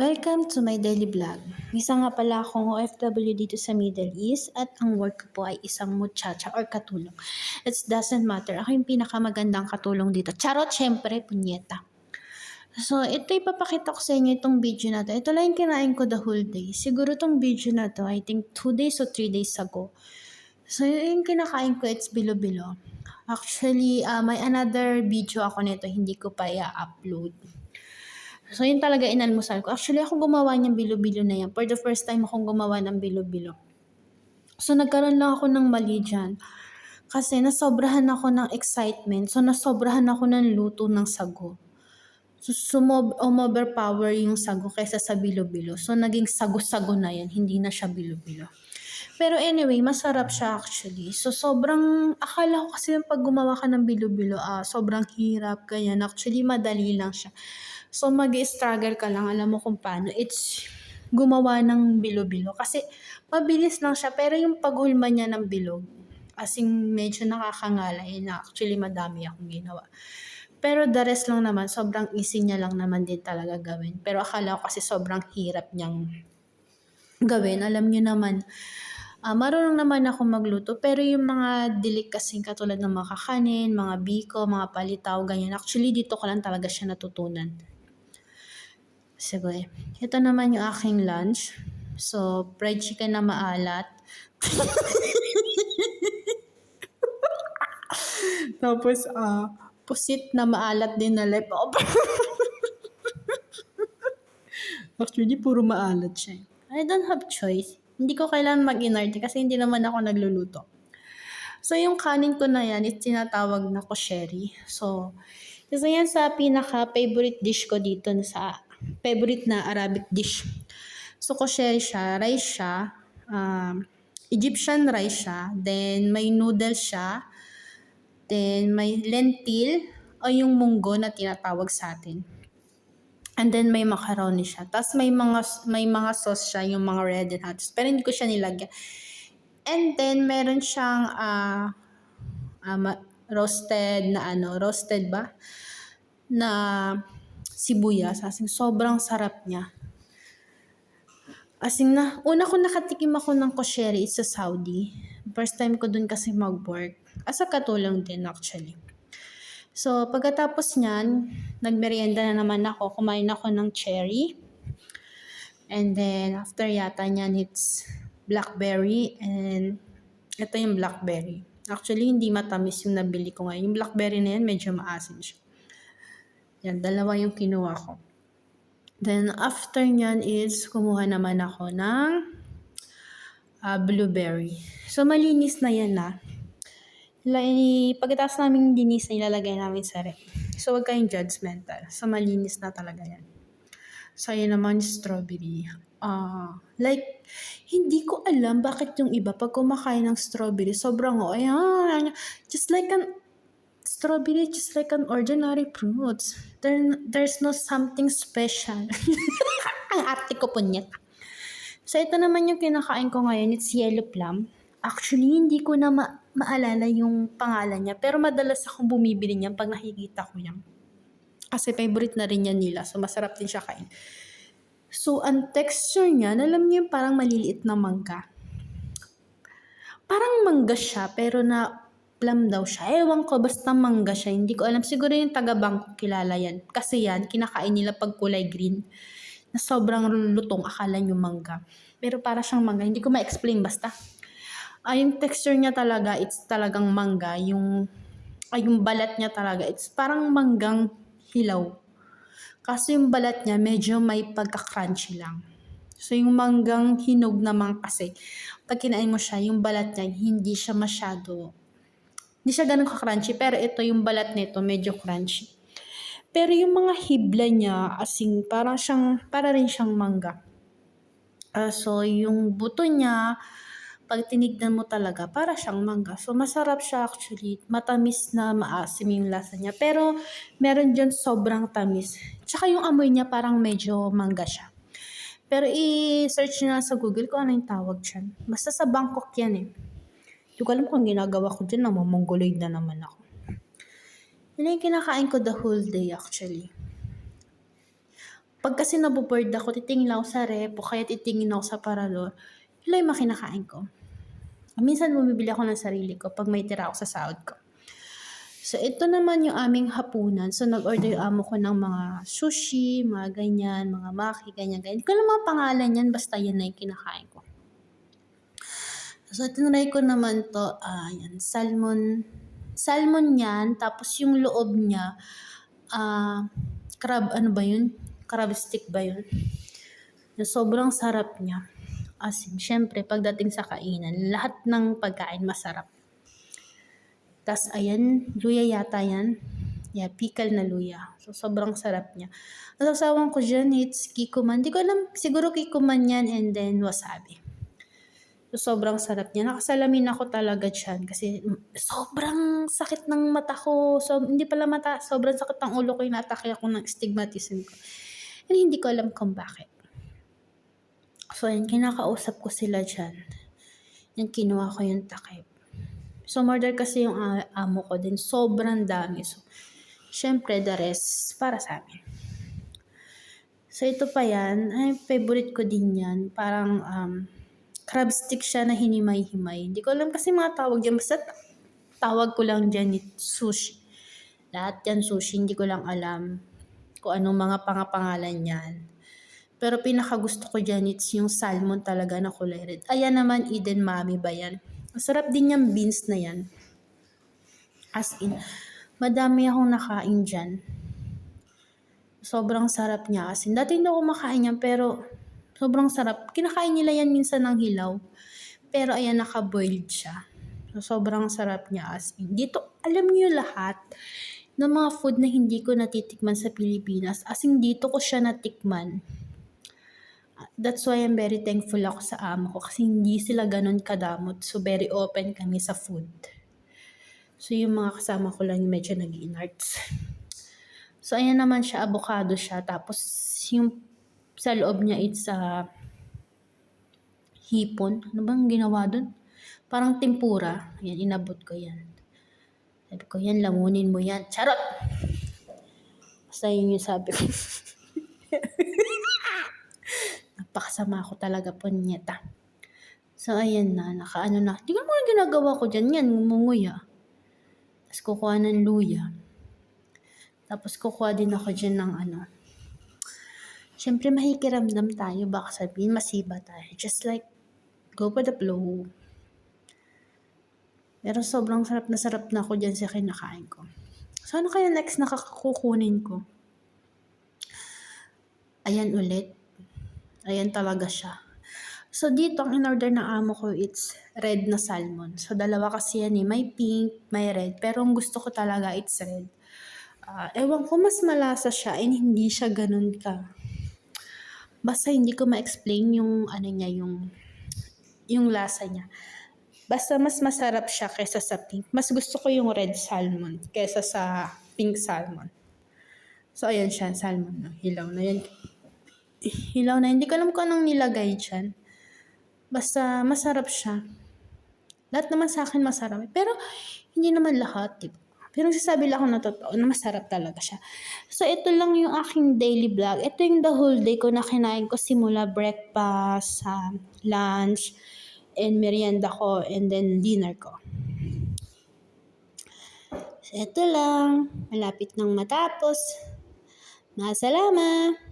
Welcome to my daily vlog. Isa nga pala akong OFW dito sa Middle East at ang work ko po ay isang muchacha or katulong. It doesn't matter. Ako yung pinakamagandang katulong dito. Charot, syempre, punyeta. So, ito ipapakita ko sa inyo itong video na to. Ito lang yung kinain ko the whole day. Siguro itong video na to, I think 2 days or 3 days ago. So, yung kinakain ko, it's bilo-bilo. Actually, uh, may another video ako nito, hindi ko pa i-upload. So, yun talaga inalmusal ko. Actually, ako gumawa niyang bilo-bilo na yan. For the first time akong gumawa ng bilo-bilo. So, nagkaroon lang ako ng mali dyan. Kasi nasobrahan ako ng excitement. So, nasobrahan ako ng luto ng sago. So, sumob overpower yung sago kaysa sa bilo-bilo. So, naging sago-sago na yan. Hindi na siya bilo-bilo. Pero anyway, masarap siya actually. So, sobrang, akala ko kasi yung pag gumawa ka ng bilo-bilo, ah, sobrang hirap, ganyan. Actually, madali lang siya. So, mag struggle ka lang, alam mo kung paano. It's gumawa ng bilo-bilo. Kasi, mabilis lang siya. Pero yung paghulma niya ng bilog, as in, medyo nakakangalay na actually madami akong ginawa. Pero the rest lang naman, sobrang easy niya lang naman din talaga gawin. Pero akala ko kasi sobrang hirap niyang gawin. Alam niyo naman, uh, marunong naman ako magluto. Pero yung mga kasing katulad ng mga kakanin, mga biko, mga palitaw, ganyan. Actually, dito ko lang talaga siya natutunan. Sige. Ito naman yung aking lunch. So, fried chicken na maalat. Tapos, ah, uh, pusit na maalat din na leftover. Actually, puro maalat siya. I don't have choice. Hindi ko kailangan mag-inarte kasi hindi naman ako nagluluto. So, yung kanin ko na yan, is tinatawag na ko sherry. So, isa yan sa pinaka-favorite dish ko dito sa favorite na Arabic dish. So, kosheri siya, rice siya, um, Egyptian rice siya, then may noodles siya, then may lentil, o yung munggo na tinatawag sa atin. And then may macaroni siya. Tapos may mga may mga sauce siya, yung mga red and hot. Pero hindi ko siya nilagyan. And then meron siyang uh, uh, roasted na ano, roasted ba? Na sibuyas. As in, sobrang sarap niya. As in, na, una ko nakatikim ako ng kosheri sa Saudi. First time ko dun kasi mag-work. As a katulong din actually. So, pagkatapos niyan, nagmerienda na naman ako. Kumain ako ng cherry. And then, after yata niyan, it's blackberry. And ito yung blackberry. Actually, hindi matamis yung nabili ko ngayon. Yung blackberry na yan, medyo maasim siya. Yan, dalawa yung kinuha ko. Then, after nyan is, kumuha naman ako ng uh, blueberry. So, malinis na yan na. Pagkatapos namin linis na ilalagay namin sa rep. So, wag kayong judgmental. So, malinis na talaga yan. So, yun naman strawberry. Uh, like, hindi ko alam bakit yung iba pag kumakain ng strawberry, sobrang, oh, ayan, just like an strawberry just like an ordinary fruit. There, there's no something special. Ang arte ko po niya. So, ito naman yung kinakain ko ngayon. It's yellow plum. Actually, hindi ko na ma- maalala yung pangalan niya. Pero madalas akong bumibili niyan pag nakikita ko yan. Kasi favorite na rin yan nila. So, masarap din siya kain. So, ang texture niya, alam niyo yung parang maliliit na mangga. Parang mangga siya, pero na plum daw siya. Ewan ko, basta mangga siya. Hindi ko alam. Siguro yung taga-bangko kilala yan. Kasi yan, kinakain nila pag kulay green. Na sobrang lutong, akala nyo mangga. Pero para siyang mangga. Hindi ko ma-explain basta. Ay, uh, yung texture niya talaga, it's talagang mangga. Yung, ay, yung balat niya talaga, it's parang manggang hilaw. Kasi yung balat niya, medyo may pagka-crunchy lang. So, yung manggang hinog naman kasi, pag kinain mo siya, yung balat niya, hindi siya masyado hindi siya ganun ka-crunchy, pero ito yung balat nito, medyo crunchy. Pero yung mga hibla niya, asing parang siyang, para rin siyang mangga. Uh, so, yung buto niya, pag tinignan mo talaga, para siyang mangga. So, masarap siya actually. Matamis na maasim yung lasa niya. Pero, meron dyan sobrang tamis. Tsaka yung amoy niya parang medyo mangga siya. Pero i-search nyo na sa Google kung ano yung tawag dyan. Basta sa Bangkok yan eh. Hindi ko alam kung ginagawa ko dyan, namamongoloid na naman ako. Yun yung kinakain ko the whole day actually. Pag kasi naboboard ako, titingin ako sa rep o kaya titingin ako sa parador. Yun lang yung mga kinakain ko. Minsan bumibili ako ng sarili ko pag may tira ako sa sahod ko. So, ito naman yung aming hapunan. So, nag-order yung amo ko ng mga sushi, mga ganyan, mga maki, ganyan, ganyan. Hindi ko alam mga pangalan yan, basta yan na yung kinakain ko. So, tinry ko naman to, yan, salmon, salmon yan, tapos yung loob niya, ah, crab, ano ba yun? Crab stick ba yun? Sobrang sarap niya. As in, syempre, pagdating sa kainan, lahat ng pagkain masarap. Tapos, ayan, luya yata yan. Yeah, pickle na luya. So, sobrang sarap niya. Ang sasawang ko dyan, it's kikuman. Hindi ko alam, siguro kikuman yan and then wasabi. So, sobrang sarap niya. Nakasalamin ako talaga dyan kasi sobrang sakit ng mata ko. So, hindi pala mata, sobrang sakit ng ulo ko. Inatake ako ng stigmatism ko. And hindi ko alam kung bakit. So, yun, kinakausap ko sila dyan. Yan, kinuha ko yung takip. So, murder kasi yung amo ko din. Sobrang dami. So, syempre, the rest, para sa amin. So, ito pa yan. Ay, favorite ko din yan. Parang, um, crab stick siya na hinimay-himay. Hindi ko alam kasi mga tawag dyan. Basta tawag ko lang dyan sushi. Lahat yan sushi. Hindi ko lang alam kung anong mga pangapangalan yan. Pero pinaka gusto ko dyan, it's yung salmon talaga na kulay red. Ayan naman, Eden Mami ba yan? Masarap din yung beans na yan. As in, madami akong nakain dyan. Sobrang sarap niya. As in, dati hindi ako makain yan, pero sobrang sarap. Kinakain nila yan minsan ng hilaw. Pero ayan, naka-boiled siya. So, sobrang sarap niya. As in, dito, alam niyo lahat ng mga food na hindi ko natitikman sa Pilipinas. As in, dito ko siya natikman. That's why I'm very thankful ako sa amo ko kasi hindi sila ganun kadamot. So, very open kami sa food. So, yung mga kasama ko lang medyo nag arts So, ayan naman siya, avocado siya. Tapos, yung sa loob niya, it's a hipon. Ano bang ginawa dun? Parang tempura. Ayan, inabot ko yan. Sabi ko, yan, lamunin mo yan. Charot! Basta yun yung sabi ko. Napakasama ko talaga po niyeta. So, ayan na. Nakaano na. Di ko mga ginagawa ko dyan. Yan, ngumunguya. Tapos kukuha ng luya. Tapos kukuha din ako dyan ng ano. Siyempre, mahikiramdam tayo. Baka sabihin, masiba tayo. Just like, go with the flow. Pero sobrang sarap na sarap na ako dyan sa kinakain ko. So, ano kaya next na kakakukunin ko? Ayan ulit. Ayan talaga siya. So, dito, ang in-order ng amo ko, it's red na salmon. So, dalawa kasi yan eh. May pink, may red. Pero ang gusto ko talaga, it's red. Ah, ewan ko, mas malasa siya and hindi siya ganun ka. Basta hindi ko ma-explain yung ano niya, yung yung lasa niya. Basta mas masarap siya kaysa sa pink. Mas gusto ko yung red salmon kaysa sa pink salmon. So, ayan siya, salmon. No? Hilaw na yan. Hilaw na. Hindi ko alam kung anong nilagay dyan. Basta masarap siya. Lahat naman sa akin masarap. Pero, hindi naman lahat, diba? Pero sasabi lang ako na totoo na masarap talaga siya. So, ito lang yung aking daily vlog. Ito yung the whole day ko na kinain ko simula breakfast, um, lunch, and merienda ko, and then dinner ko. So, ito lang. Malapit nang matapos. Masalama!